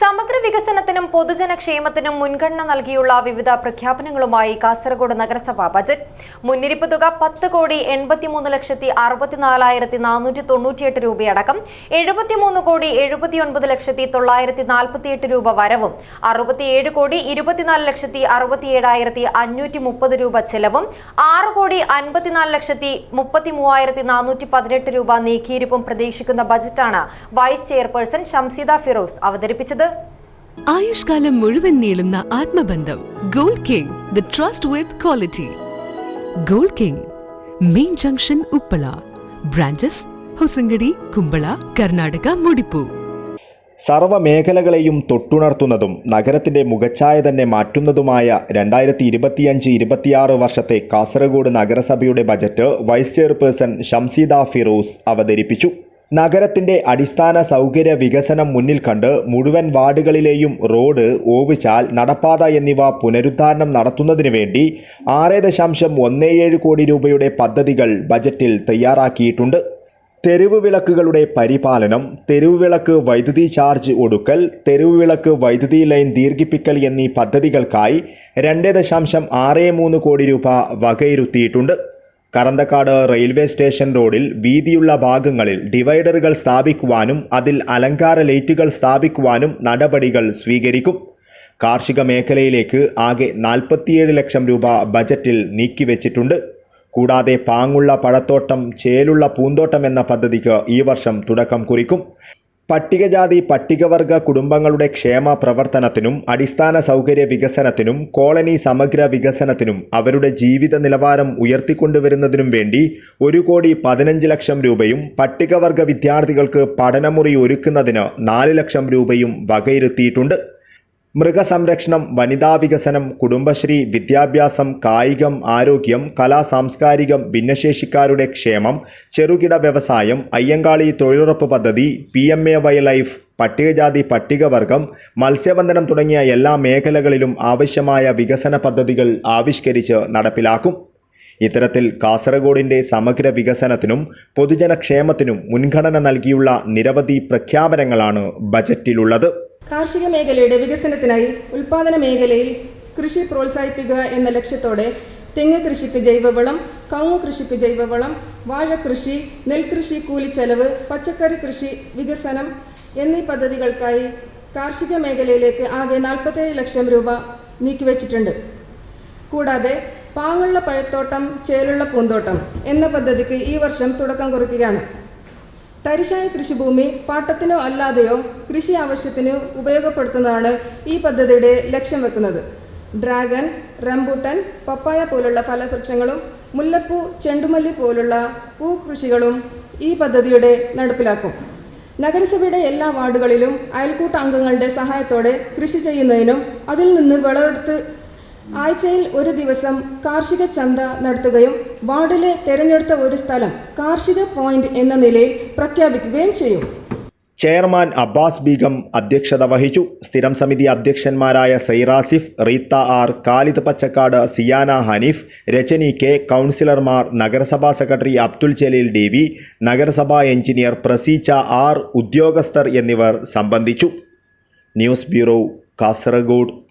സമഗ്ര വികസനത്തിനും പൊതുജനക്ഷേമത്തിനും മുൻഗണന നൽകിയുള്ള വിവിധ പ്രഖ്യാപനങ്ങളുമായി കാസർഗോഡ് നഗരസഭ ബജറ്റ്. മുന്നിരിപ്പ് തുക പത്ത് കോടി എൺപത്തിമൂന്ന് ലക്ഷത്തി അറുപത്തിനാലായിരത്തി നാനൂറ്റി തൊണ്ണൂറ്റിയെട്ട് രൂപയടക്കം എഴുപത്തിമൂന്ന് കോടി എഴുപത്തിയൊൻപത് ലക്ഷത്തി തൊള്ളായിരത്തി നാൽപ്പത്തിയെട്ട് രൂപ വരവും അറുപത്തിയേഴ് കോടി ഇരുപത്തിനാല് ലക്ഷത്തി അറുപത്തിയേഴായിരത്തി അഞ്ഞൂറ്റി മുപ്പത് രൂപ ചെലവും ആറ് കോടി അൻപത്തിനാല് ലക്ഷത്തി മുപ്പത്തി മൂവായിരത്തി നാനൂറ്റി പതിനെട്ട് രൂപ നീക്കിയിരിപ്പും പ്രതീക്ഷിക്കുന്ന ബജറ്റാണ് വൈസ് ചെയർപേഴ്സൺ ഷംസിദ ഫിറോസ് അവതരിപ്പിച്ചത്. ആയുഷ്കാലം മുഴുവൻ നീളുന്ന ആത്മബന്ധം gold king the trust with quality gold king main junction Uppala branches Hosangadi Kumbla Karnataka മുടിപ്പു. സർവമേഖലകളെയും തൊട്ടുണർത്തുന്നതും നഗരത്തിന്റെ മുഖച്ഛായ തന്നെ മാറ്റുന്നതുമായ രണ്ടായിരത്തി ഇരുപത്തിയഞ്ച് ഇരുപത്തിയാറ് വർഷത്തെ കാസർഗോഡ് നഗരസഭയുടെ budget vice chairperson Shamseeda Firoz അവതരിപ്പിച്ചു. നഗരത്തിന്റെ അടിസ്ഥാന സൗകര്യ വികസനം മുന്നിൽ കണ്ട് മുഴുവൻ വാർഡുകളിലെയും റോഡ് ഓവുചാൽ നടപ്പാത എന്നിവ പുനരുദ്ധാരണം നടത്തുന്നതിനു വേണ്ടി ആറ് ദശാംശം ഒന്ന് ഏഴ് കോടി രൂപയുടെ പദ്ധതികൾ ബജറ്റിൽ തയ്യാറാക്കിയിട്ടുണ്ട്. തെരുവ് വിളക്കുകളുടെ പരിപാലനം തെരുവ് വിളക്ക് വൈദ്യുതി ചാർജ് ഒടുക്കൽ തെരുവ് വിളക്ക് വൈദ്യുതി ലൈൻ ദീർഘിപ്പിക്കൽ എന്നീ പദ്ധതികൾക്കായി രണ്ട് ദശാംശം ആറ് മൂന്ന് കോടി രൂപ വകയിരുത്തിയിട്ടുണ്ട്. കറന്തക്കാട് റെയിൽവേ സ്റ്റേഷൻ റോഡിൽ വീതിയുള്ള ഭാഗങ്ങളിൽ ഡിവൈഡറുകൾ സ്ഥാപിക്കുവാനും അതിൽ അലങ്കാര ലൈറ്റുകൾ സ്ഥാപിക്കുവാനും നടപടികൾ സ്വീകരിക്കും. കാർഷിക മേഖലയിലേക്ക് ആകെ നാൽപ്പത്തിയേഴ് ലക്ഷം രൂപ ബജറ്റിൽ നീക്കിവെച്ചിട്ടുണ്ട്. കൂടാതെ പാങ്ങുള്ള പഴത്തോട്ടം ചേലുള്ള പൂന്തോട്ടം എന്ന പദ്ധതിക്ക് ഈ വർഷം തുടക്കം കുറിക്കും. പട്ടികജാതി പട്ടികവർഗ കുടുംബങ്ങളുടെ ക്ഷേമ പ്രവർത്തനത്തിനും അടിസ്ഥാന സൗകര്യ വികസനത്തിനും കോളനി സമഗ്ര വികസനത്തിനും അവരുടെ ജീവിത നിലവാരം ഉയർത്തിക്കൊണ്ടുവരുന്നതിനും വേണ്ടി ഒരു കോടി പതിനഞ്ച് ലക്ഷം രൂപയും പട്ടികവർഗ വിദ്യാർത്ഥികൾക്ക് പഠനമുറി ഒരുക്കുന്നതിന് നാല് ലക്ഷം രൂപയും വകയിരുത്തിയിട്ടുണ്ട്. മൃഗസംരക്ഷണം വനിതാ വികസനം കുടുംബശ്രീ വിദ്യാഭ്യാസം കായികം ആരോഗ്യം കലാ സാംസ്കാരികം ഭിന്നശേഷിക്കാരുടെ ക്ഷേമം ചെറുകിട വ്യവസായം അയ്യങ്കാളി തൊഴിലുറപ്പ് പദ്ധതി P M A Y life പട്ടികജാതി പട്ടികവർഗം മത്സ്യബന്ധനം തുടങ്ങിയ എല്ലാ മേഖലകളിലും ആവശ്യമായ വികസന പദ്ധതികൾ ആവിഷ്കരിച്ച് നടപ്പിലാക്കും. ഇത്തരത്തിൽ കാസർഗോഡിന്റെ സമഗ്ര വികസനത്തിനും പൊതുജനക്ഷേമത്തിനും മുൻഗണന നൽകിയുള്ള നിരവധി പ്രഖ്യാപനങ്ങളാണ് ബജറ്റിലുള്ളത്. കാർഷിക മേഖലയുടെ വികസനത്തിനായി ഉൽപാദന മേഖലയിൽ കൃഷി പ്രോത്സാഹിപ്പിക്കുക എന്ന ലക്ഷ്യത്തോടെ തെങ്ങ് കൃഷിക്ക് ജൈവവളം കവുങ്ങ് കൃഷിക്ക് ജൈവവളം വാഴക്കൃഷി നെൽകൃഷി കൂലിച്ചെലവ് പച്ചക്കറി കൃഷി വികസനം എന്നീ പദ്ധതികൾക്കായി കാർഷിക മേഖലയിലേക്ക് ആകെ നാൽപ്പത്തേഴ് ലക്ഷം രൂപ നീക്കിവച്ചിട്ടുണ്ട്. കൂടാതെ പാങ്ങുള്ള പഴത്തോട്ടം ചേലുള്ള പൂന്തോട്ടം എന്ന പദ്ധതിക്ക് ഈ വർഷം തുടക്കം കുറിക്കുകയാണ്. തരിശായ കൃഷിഭൂമി പാട്ടത്തിനോ അല്ലാതെയോ കൃഷി ആവശ്യത്തിന് ഉപയോഗപ്പെടുത്തുന്നതാണ് ഈ പദ്ധതിയുടെ ലക്ഷ്യം വെക്കുന്നത്. ഡ്രാഗൺ റംബൂട്ടൻ പപ്പായ പോലുള്ള ഫലവൃക്ഷങ്ങളും മുല്ലപ്പൂ ചെണ്ടുമല്ലി പോലുള്ള പൂകൃഷികളും ഈ പദ്ധതിയുടെ നടപ്പിലാക്കും. നഗരസഭയുടെ എല്ലാ വാർഡുകളിലും അയൽക്കൂട്ട അംഗങ്ങളുടെ സഹായത്തോടെ കൃഷി ചെയ്യുന്നതിനും അതിൽ നിന്ന് വിളവെടുത്ത് ആഴ്ചയിൽ ഒരു ദിവസം കാർഷിക ചന്ത നടത്തുകയും വാർഡിലെ തെരഞ്ഞെടുത്ത ഒരു സ്ഥലം കാർഷിക പോയിന്റ് എന്ന നിലയിൽ പ്രഖ്യാപിക്കുകയും ചെയ്യും. ചെയർമാൻ അബ്ബാസ് ബീഗം അധ്യക്ഷത വഹിച്ചു. സ്ഥിരം സമിതി അധ്യക്ഷന്മാരായ സൈറാസിഫ് റീത്ത ആർ കാലിദ് പച്ചക്കാട് സിയാന ഹനീഫ് രചനി കെ കൗൺസിലർമാർ നഗരസഭാ secretary Abdul Jaleel D V നഗരസഭാ എഞ്ചിനീയർ പ്രസീച്ച ആർ ഉദ്യോഗസ്ഥർ എന്നിവർ സംബന്ധിച്ചു. News bureau Kasaragod.